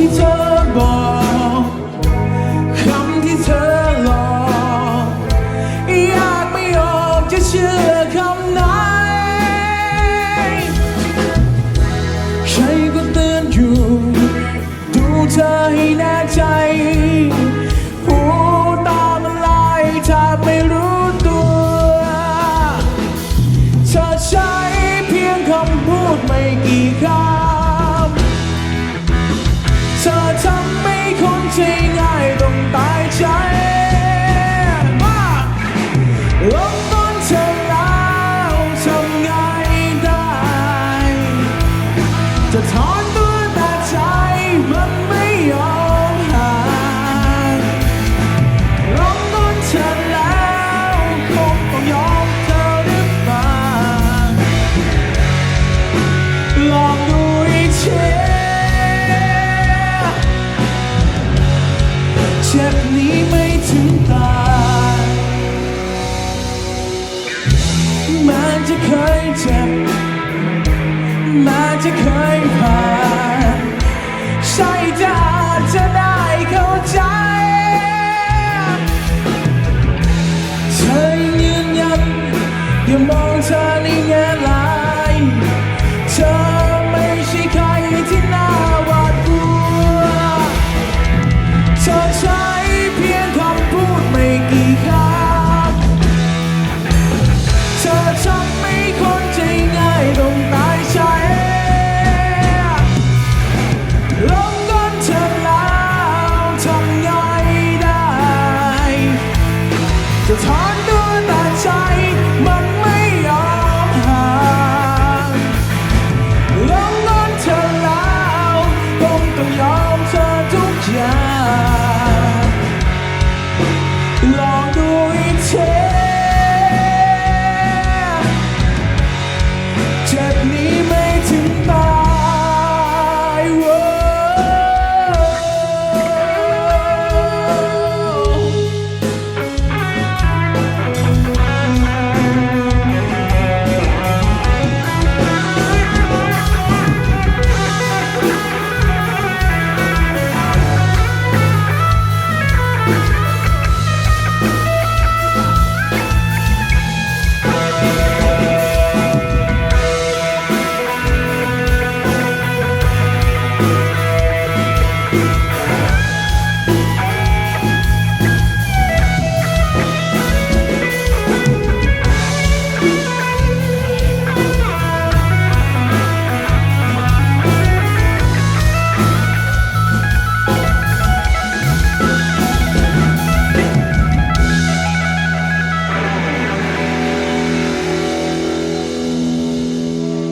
ที่เธอบอกคำที่เธอหลอกอยากไม่ออกจะเชื่อคำไหนใครก็เตือนอยู่ ดูเธอให้แน่ใจหูตามันลายถ้าไม่รู้ตัว เธอใช้เพียงคำพูดไม่กี่คำ ไม่คนที่ง่ายต้องตายใจ เจ็บนี้ไม่ถึงตายมันจะเคยเจ็บแม้จะเคยผ่านใช่จะอาจจะได้เข้าใจ เธอยังยืนยันอย่ามองเธอ